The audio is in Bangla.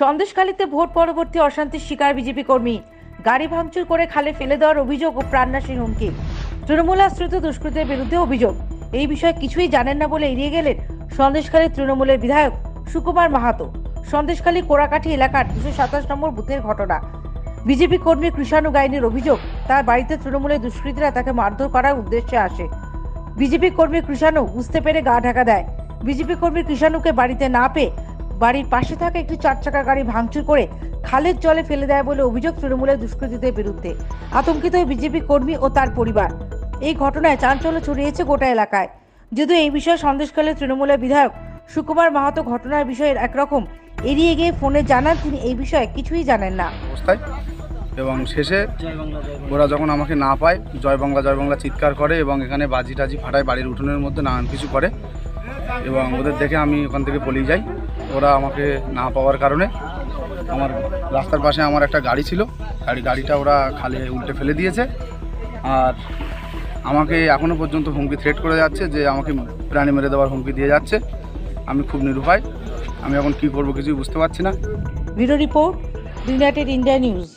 সন্দেশখালীতে ভোট পরবর্তী অশান্তির শিকার বিজেপি কর্মী। গাড়ি ভাঙচুর করে খালে ফেলে দেওয়ার অভিযোগ ও প্রাণনাশীর হুমকি। তৃণমূল আশ্রিত দুষ্কৃতের বিরুদ্ধে অভিযোগ। এই বিষয়ে কিছুই জানেন না বলে এড়িয়ে গেলেন সন্দেশখালী তৃণমূলের বিধায়ক সুকুমার মাহাতো। সন্দেশখালী কোরাকাঠি এলাকার দুশো সাতাশ নম্বর বুথের ঘটনা। বিজেপি কর্মী কৃষাণু গাইনের অভিযোগ, তার বাড়িতে তৃণমূলের দুষ্কৃতীরা তাকে মারধর করার উদ্দেশ্যে আসে। বিজেপি কর্মী কৃষাণু বুঝতে পেরে গা ঢাকা দেয়। বিজেপি কর্মী কৃষাণুকে বাড়িতে না পেয়ে বাড়ির পাশে থাকা একটি চার চাকা গাড়ি ভাঙচুর করে খালের জলে ফেলে দেয় বলে অভিযোগ তৃণমূলের দুষ্কৃতীদের বিরুদ্ধে। আতঙ্কিত বিজেপি কর্মী ও তার পরিবার। এই ঘটনায় চাঞ্চল্য ছড়িয়েছে গোটা এলাকায়। যদিও এই বিষয়ে সন্দেশকালে তৃণমূলের বিধায়ক সুকুমার মাহাতো ঘটনার বিষয়ে একরকম এড়িয়ে গিয়ে ফোনে জানান, তিনি এই বিষয়ে কিছুই জানেন না। এবং শেষে ওরা যখন আমাকে না পায়, জয় বাংলা জয় বাংলা চিৎকার করে এবং এখানে বাজি টাজি ফাটায় বাড়ির উঠোনের মধ্যে নানান কিছু করে এবং ওদের দেখে আমি ওখান থেকে পলিয়ে যাই। ওরা আমাকে না পাওয়ার কারণে আমার রাস্তার পাশে আমার একটা গাড়ি ছিল। গাড়ি, গাড়িটা ওরা খালে উল্টে ফেলে দিয়েছে। আর আমাকে এখনও পর্যন্ত হুমকি থ্রেট করে যাচ্ছে যে আমাকে প্রাণী মেরে দেওয়ার হুমকি দিয়ে যাচ্ছে। আমি খুব নিরুপায়। আমি এখন কি করব কিছুই বুঝতে পারছি না। Video report, United India news.